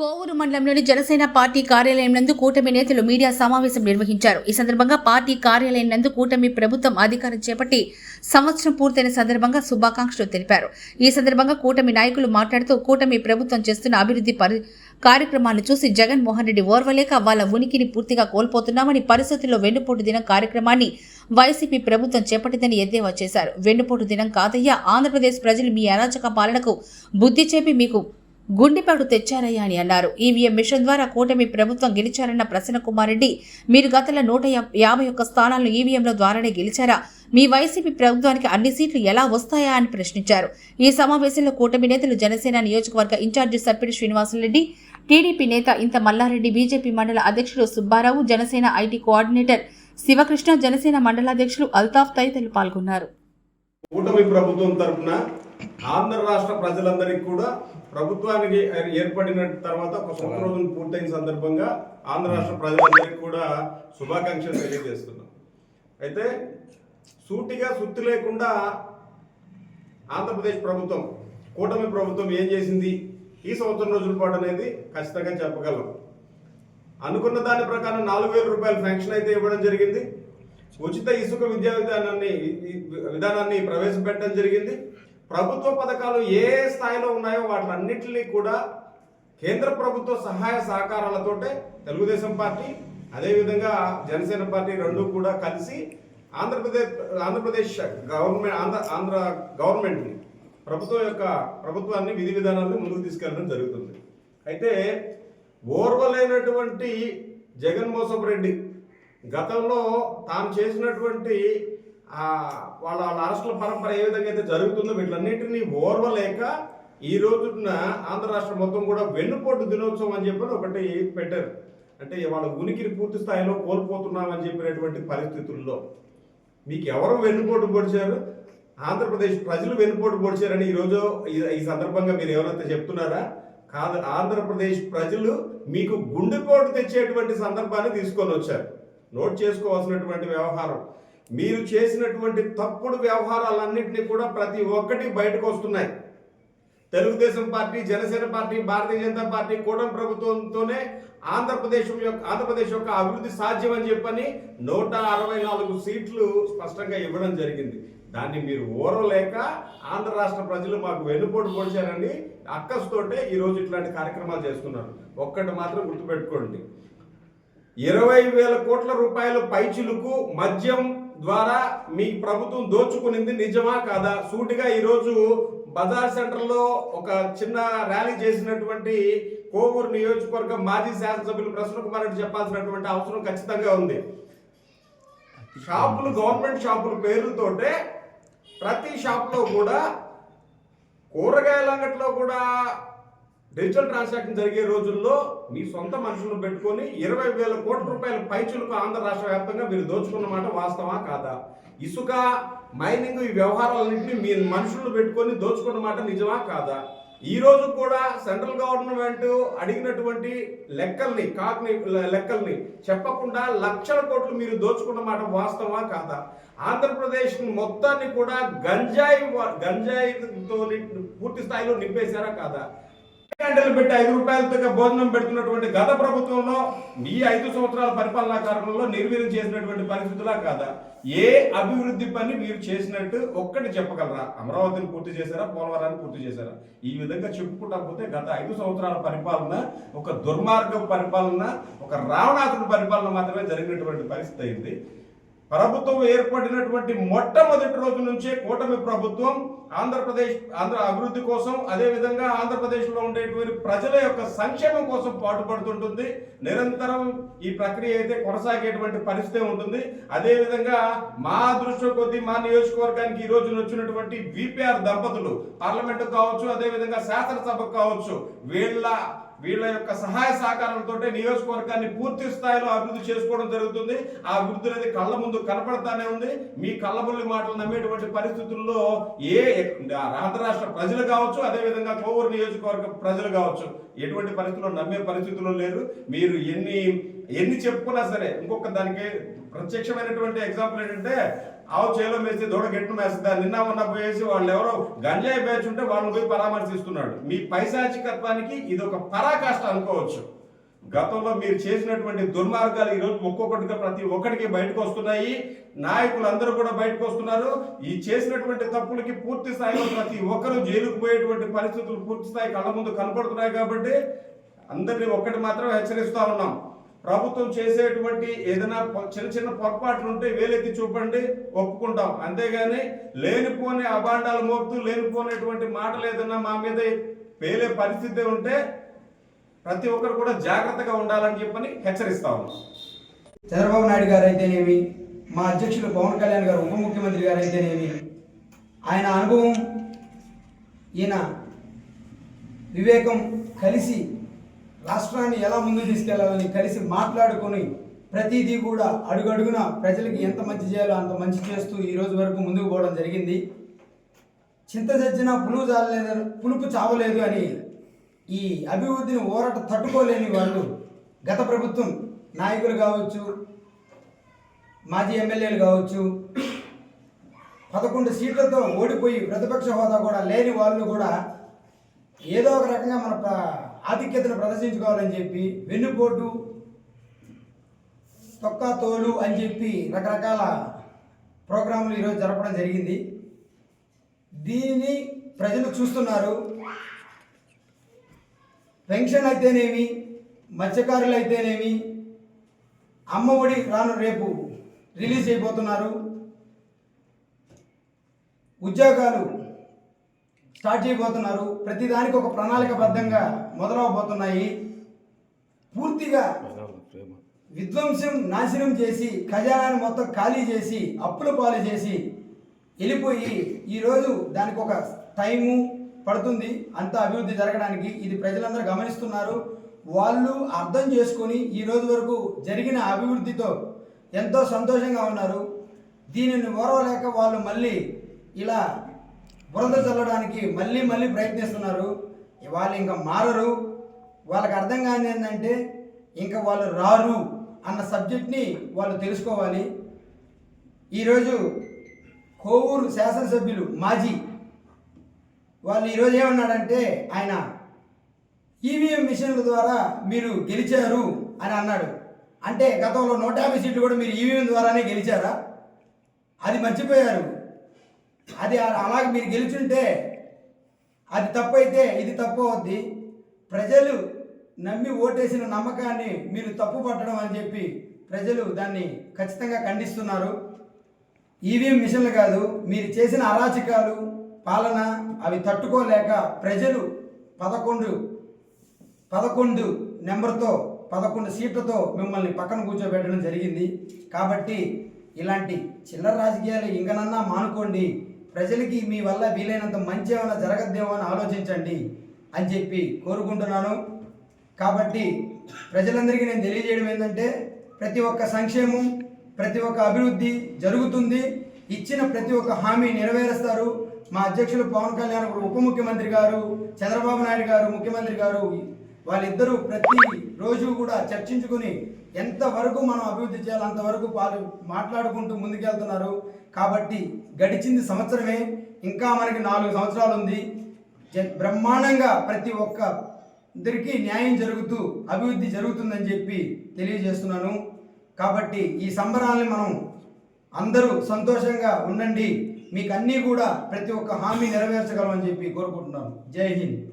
కోవూరు మండలంలోని జనసేన పార్టీ కార్యాలయం నందు కూటమి నేతలు మీడియా సమావేశం నిర్వహించారు. ఈ సందర్భంగా పార్టీ కార్యాలయం నందు కూటమి ప్రభుత్వం అధికారం చేపట్టి సంవత్సరం పూర్తయిన సందర్భంగా శుభాకాంక్షలు తెలిపారు. ఈ సందర్భంగా కూటమి నాయకులు మాట్లాడుతూ కూటమి ప్రభుత్వం చేస్తున్న అభివృద్ధి పరి కార్యక్రమాలను చూసి జగన్మోహన్ రెడ్డి ఓర్వలేక వాళ్ళ ఉనికిని పూర్తిగా కోల్పోతున్నామని పరిస్థితుల్లో వెన్నుపోటు దినం కార్యక్రమాన్ని వైసీపీ ప్రభుత్వం చేపట్టిందని ఎద్దేవా చేశారు. వెన్నుపోటు దినం కాదయ్యా ఆంధ్రప్రదేశ్ ప్రజలు మీ అరాచక పాలనకు బుద్ధి చెప్పి మీకు గుండెపాడు తెచ్చారయ్యా అని అన్నారు. ఈవీఎం మిషన్ ద్వారా కూటమి ప్రభుత్వం గెలిచారన్న ప్రసన్న కుమార్ రెడ్డి మీరు గతంలో నూట యాభై ఒక్క స్థానాలను ఈవీఎంల ద్వారానే గెలిచారా? మీ వైసీపీ ప్రభుత్వానికి అన్ని సీట్లు ఎలా వస్తాయా అని ప్రశ్నించారు. ఈ సమావేశంలో కూటమి నేతలు జనసేన నియోజకవర్గ ఇన్ఛార్జి సర్పిడి శ్రీనివాసరెడ్డి టీడీపీ నేత ఇంత మల్లారెడ్డి బీజేపీ మండల అధ్యక్షులు సుబ్బారావు జనసేన ఐటీ కోఆర్డినేటర్ శివకృష్ణ జనసేన మండలాధ్యక్షులు అల్తాఫ్ తదితరులు పాల్గొన్నారు. కూటమి ప్రభుత్వం తరఫున ఆంధ్ర రాష్ట్ర ప్రజలందరికీ కూడా ప్రభుత్వానికి ఏర్పడిన తర్వాత ఒక సొంత రోజులు పూర్తయిన సందర్భంగా ఆంధ్ర రాష్ట్ర ప్రజలందరికీ కూడా శుభాకాంక్షలు తెలియజేస్తున్నాం. అయితే సూటిగా సుత్తి లేకుండా ఆంధ్రప్రదేశ్ ప్రభుత్వం కూటమి ప్రభుత్వం ఏం చేసింది? ఈ సంవత్సరం రోజుల పాటు అనేది ఖచ్చితంగా చెప్పగలం. అనుకున్న దాని ప్రకారం నాలుగు వేల రూపాయల పెన్షన్ అయితే ఇవ్వడం జరిగింది. ఉచిత ఇసుక విద్యా విధానాన్ని విధానాన్ని ప్రవేశపెట్టడం జరిగింది. ప్రభుత్వ పథకాలు ఏ స్థాయిలో ఉన్నాయో వాటిలన్నింటినీ కూడా కేంద్ర ప్రభుత్వ సహాయ సహకారాలతోటే తెలుగుదేశం పార్టీ అదేవిధంగా జనసేన పార్టీ రెండు కూడా కలిసి ఆంధ్రప్రదేశ్ ఆంధ్రప్రదేశ్ గవర్నమెంట్ ఆంధ్ర ఆంధ్ర గవర్నమెంట్ని ప్రభుత్వం యొక్క ప్రభుత్వాన్ని విధి విధానాలను ముందుకు తీసుకెళ్ళడం జరుగుతుంది. అయితే ఓర్వలేనటువంటి జగన్మోహన్ రెడ్డి గతంలో తాను చేసినటువంటి వాళ్ళ వాళ్ళ అరెస్టుల పరంపర ఏ విధంగా అయితే జరుగుతుందో వీటిలన్నింటినీ ఓర్వలేక ఈ రోజున ఆంధ్ర రాష్ట్రం మొత్తం కూడా వెన్నుపోటు దినోత్సవం అని చెప్పి ఒకటి పెట్టారు. అంటే వాళ్ళ ఉనికిని పూర్తి స్థాయిలో కోల్పోతున్నామని చెప్పినటువంటి పరిస్థితుల్లో మీకు ఎవరు వెన్నుపోటు పొడిచారు? ఆంధ్రప్రదేశ్ ప్రజలు వెన్నుపోటు పొడిచారని ఈరోజు ఈ- ఈ సందర్భంగా మీరు ఎవరైతే చెప్తున్నారా? కాదు ఆంధ్రప్రదేశ్ ప్రజలు మీకు గుండెపోటు తెచ్చేటువంటి సందర్భాన్ని తీసుకొని వచ్చారు. నోట్ చేసుకోవాల్సినటువంటి వ్యవహారం. మీరు చేసినటువంటి తప్పుడు వ్యవహారాలన్నింటినీ కూడా ప్రతి ఒక్కటి బయటకు వస్తున్నాయి. Telugu Desam party Janasena party Bharatiya Janata party కూటమి ప్రభుత్వంతోనే ఆంధ్రప్రదేశ్ యొక్క ఆంధ్రప్రదేశ్ యొక్క అభివృద్ధి సాధ్యం అని చెప్పని నూట అరవై నాలుగు సీట్లు స్పష్టంగా ఇవ్వడం జరిగింది. దాన్ని మీరు ఓరలేక ఆంధ్ర రాష్ట్ర ప్రజలు మాకు వెన్నుపోటు పొడిచారని అక్కస్తోటే ఈరోజు ఇట్లాంటి కార్యక్రమాలు చేస్తున్నారు. ఒక్కటి మాత్రం గుర్తుపెట్టుకోండి. ఇరవై వేల కోట్ల రూపాయల పైచులకు మద్యం ద్వారా మీ ప్రభుత్వం దోచుకునింది నిజమా కాదా? సూటిగా ఈరోజు బజార్ సెంటర్లో ఒక చిన్న ర్యాలీ చేసినటువంటి కోవూరు నియోజకవర్గం మాజీ శాసనసభ్యులు ప్రసన్న కుమార్ రెడ్డి చెప్పాల్సినటువంటి అవసరం ఖచ్చితంగా ఉంది. షాపులు గవర్నమెంట్ షాపుల పేరుతోటే ప్రతి షాప్లో కూడా కూరగాయల అంగట్లో కూడా డిజిటల్ ట్రాన్సాక్షన్ జరిగే రోజుల్లో మీ సొంత మనుషులను పెట్టుకొని ఇరవై వేల కోట్ల రూపాయల పైచులకు ఆంధ్ర రాష్ట్ర వ్యాప్తంగా మీరు దోచుకున్న మాట వాస్తవా కాదా? ఇసుక మైనింగ్ ఈ వ్యవహారాలన్నింటినీ మీ మనుషులను పెట్టుకొని దోచుకున్న మాట నిజమా కాదా? ఈ రోజు కూడా సెంట్రల్ గవర్నమెంట్ అడిగినటువంటి లెక్కల్ని కాకుని లెక్కల్ని చెప్పకుండా లక్షల కోట్లు మీరు దోచుకున్న మాట వాస్తవా కాదా? ఆంధ్రప్రదేశ్ మొత్తాన్ని కూడా గంజాయి గంజాయితో ని- పూర్తి స్థాయిలో నింపేశారా కాదా? గంటలు పెట్టి ఐదు రూపాయలతో భోజనం పెడుతున్నటువంటి గత ప్రభుత్వంలో ఈ ఐదు సంవత్సరాల పరిపాలనా కాలంలో నిర్వీర్యం చేసినటువంటి పరిస్థితులా కాదా? ఏ అభివృద్ధి పని మీరు చేసినట్టు ఒక్కటి చెప్పగలరా? అమరావతిని పూర్తి చేశారా? పోలవరాన్ని పూర్తి చేశారా? ఈ విధంగా చెప్పుకుంటా పోతే గత ఐదు సంవత్సరాల పరిపాలన ఒక దుర్మార్గ పరిపాలన ఒక రావణాసుడు పరిపాలన మాత్రమే జరిగినటువంటి పరిస్థితి అయింది. ప్రభుత్వం ఏర్పడినటువంటి మొట్టమొదటి రోజు నుంచే కూటమి ప్రభుత్వం ఆంధ్రప్రదేశ్ ఆంధ్ర అభివృద్ధి కోసం అదేవిధంగా ఆంధ్రప్రదేశ్లో ఉండేటువంటి ప్రజల యొక్క సంక్షేమం కోసం పాటుపడుతుంటుంది. నిరంతరం ఈ ప్రక్రియ అయితే కొనసాగేటువంటి పరిస్థితి ఉంటుంది. అదేవిధంగా మా దృష్టి కొద్దీ మా నియోజకవర్గానికి ఈ రోజున వచ్చినటువంటి విపిఆర్ దంపతులు పార్లమెంటు కావచ్చు అదేవిధంగా శాసనసభకు కావచ్చు వీళ్ళ వీళ్ళ యొక్క సహాయ సహకారాలతో నియోజకవర్గాన్ని పూర్తి స్థాయిలో అభివృద్ధి చేసుకోవడం జరుగుతుంది. ఆ అభివృద్ధి అనేది కళ్ళ ముందు కనపడతానే ఉంది. మీ కళ్ళబుల్లి మాటలు నమ్మేటువంటి పరిస్థితుల్లో ఏ రాష్ట్ర రాష్ట్ర ప్రజలు కావచ్చు అదేవిధంగా కోవూరు నియోజకవర్గ ప్రజలు కావచ్చు ఎటువంటి పరిస్థితుల్లో నమ్మే పరిస్థితుల్లో లేరు. మీరు ఎన్ని ఎన్ని చెప్పుకున్నా సరే ఇంకొక దానికి ప్రత్యక్షమైనటువంటి ఎగ్జాంపుల్ ఏంటంటే ఆవు చేలో మేసి దూడ గెట్టు మేస్తుందా నిన్న ఉన్న పోయేసి వాళ్ళు ఎవరో గంజాయి బ్యాచ్ ఉంటే వాళ్ళని పోయి పరామర్శిస్తున్నాడు. మీ పైశాచికత్వానికి ఇది ఒక పరాకాష్ట అనుకోవచ్చు. గతంలో మీరు చేసినటువంటి దుర్మార్గాలు ఈరోజు ఒక్కొక్కటిగా ప్రతి ఒక్కటికి బయటకు వస్తున్నాయి నాయకులు అందరూ కూడా బయటకు వస్తున్నారు ఈ చేసినటువంటి తప్పులకి పూర్తి స్థాయిలో ప్రతి ఒక్కరూ జైలుకు పోయేటువంటి పరిస్థితులు పూర్తి స్థాయి కళ్ళ ముందు కనపడుతున్నాయి కాబట్టి అందరినీ ఒక్కటి మాత్రం హెచ్చరిస్తూ ఉన్నాం. ప్రభుత్వం చేసేటువంటి ఏదైనా చిన్న చిన్న పొరపాట్లు ఉంటే వేలెత్తి చూపండి ఒప్పుకుంటాం. అంతేగాని లేనిపోని అభాండాలు మోపుతూ లేనిపోనేటువంటి మాటలు ఏదైనా మా మీద పేలే పరిస్థితి ఉంటే ప్రతి ఒక్కరు కూడా జాగ్రత్తగా ఉండాలని చెప్పని హెచ్చరిస్తా చంద్రబాబు నాయుడు గారు అయితేనేమి మా అధ్యక్షులు పవన్ కళ్యాణ్ గారు ఉప ముఖ్యమంత్రి గారు అయితేనేమి ఆయన అనుభవం ఈయన వివేకం కలిసి రాష్ట్రాన్ని ఎలా ముందుకు తీసుకెళ్ళాలని కలిసి మాట్లాడుకొని ప్రతిదీ కూడా అడుగడుగున ప్రజలకి ఎంత మంచి చేయాలో అంత మంచి చేస్తూ ఈ రోజు వరకు ముందుకు పోవడం జరిగింది. చింత చచ్చిన పులుపు చావలేదు పులుపు చావలేదు అని ఈ అభివృద్ధిని ఊరట తట్టుకోలేని వాళ్ళు గత ప్రభుత్వం నాయకులు కావచ్చు మాజీ ఎమ్మెల్యేలు కావచ్చు పదకొండు సీట్లతో ఓడిపోయి ప్రతిపక్ష హోదా కూడా లేని వాళ్ళు కూడా ఏదో ఒక రకంగా మన ఆధిక్యతను ప్రదర్శించుకోవాలని చెప్పి వెన్నుపోటు తొక్క తోలు అని చెప్పి రకరకాల ప్రోగ్రాంలు ఈరోజు జరపడం జరిగింది. దీనిని ప్రజలు చూస్తున్నారు. పెన్షన్ అయితేనేమి మత్స్యకారులు అయితేనేమి అమ్మఒడి రాను రేపు రిలీజ్ అయిపోతున్నారు ఉద్యోగాలు స్టార్ట్ చేయబోతున్నారు. ప్రతిదానికి ఒక ప్రణాళికబద్ధంగా మొదలవబోతున్నాయి. పూర్తిగా విధ్వంసం నాశనం చేసి ఖజానాన్ని మొత్తం ఖాళీ చేసి అప్పుల పాలు చేసి వెళ్ళిపోయి ఈరోజు దానికి ఒక టైము పడుతుంది. అంత అభివృద్ధి జరగడానికి ఇది ప్రజలందరూ గమనిస్తున్నారు. వాళ్ళు అర్థం చేసుకొని ఈ రోజు వరకు జరిగిన అభివృద్ధితో ఎంతో సంతోషంగా ఉన్నారు. దీనిని ఓరవలేక వాళ్ళు మళ్ళీ ఇలా బురద చల్లడానికి మళ్ళీ మళ్ళీ ప్రయత్నిస్తున్నారు. వాళ్ళు ఇంకా మారరు. వాళ్ళకి అర్థం కాని ఏంటంటే ఇంకా వాళ్ళు రారు అన్న సబ్జెక్ట్ని వాళ్ళు తెలుసుకోవాలి. ఈరోజు కోవూరు శాసనసభ్యులు మాజీ వాళ్ళు ఈరోజు ఏమన్నాడంటే ఆయన ఈవీఎం మిషన్ల ద్వారా మీరు గెలిచారు అని అన్నాడు. అంటే గతంలో నూట యాభై సీట్లు కూడా మీరు ఈవీఎం ద్వారానే గెలిచారా? అది మర్చిపోయారు. అది అలాగే మీరు గెలుచుంటే అది తప్పైతే ఇది తప్పు అవుద్ది. ప్రజలు నమ్మి ఓటేసిన నమ్మకాన్ని మీరు తప్పు పట్టడం అని చెప్పి ప్రజలు దాన్ని ఖచ్చితంగా ఖండిస్తున్నారు. ఈవీఎం మిషన్లు కాదు మీరు చేసిన అరాచకాలు పాలన అవి తట్టుకోలేక ప్రజలు పదకొండు పదకొండు నెంబర్తో పదకొండు సీట్లతో మిమ్మల్ని పక్కన కూర్చోబెట్టడం జరిగింది. కాబట్టి ఇలాంటి చిల్లర రాజకీయాలు ఇంకనన్నా మానుకోండి. ప్రజలకి మీ వల్ల వీలైనంత మంచి ఏమైనా జరగద్దేమో అని ఆలోచించండి అని చెప్పి కోరుకుంటున్నాను. కాబట్టి ప్రజలందరికీ నేను తెలియజేయడం ఏంటంటే ప్రతి ఒక్క సంక్షేమం ప్రతి ఒక్క అభివృద్ధి జరుగుతుంది. ఇచ్చిన ప్రతి ఒక్క హామీ నెరవేరుస్తారు. మా అధ్యక్షులు పవన్ కళ్యాణ్ ఉప ముఖ్యమంత్రి గారు చంద్రబాబు నాయుడు గారు ముఖ్యమంత్రి గారు వాళ్ళిద్దరూ ప్రతి రోజు కూడా చర్చించుకుని ఎంతవరకు మనం అభివృద్ధి చేయాలో అంతవరకు వాళ్ళు మాట్లాడుకుంటూ ముందుకెళ్తున్నారు. కాబట్టి గడిచింది సంవత్సరమే ఇంకా మనకి నాలుగు సంవత్సరాలు ఉంది. బ్రహ్మాండంగా ప్రతి ఒక్క ఇద్దరికి న్యాయం జరుగుతూ అభివృద్ధి జరుగుతుందని చెప్పి తెలియజేస్తున్నాను. కాబట్టి ఈ సంబరాల్ని మనం అందరూ సంతోషంగా ఉండండి. మీకు అన్నీ కూడా ప్రతి ఒక్క హామీ నెరవేర్చగలమని చెప్పి కోరుకుంటున్నాను. జై హింద్.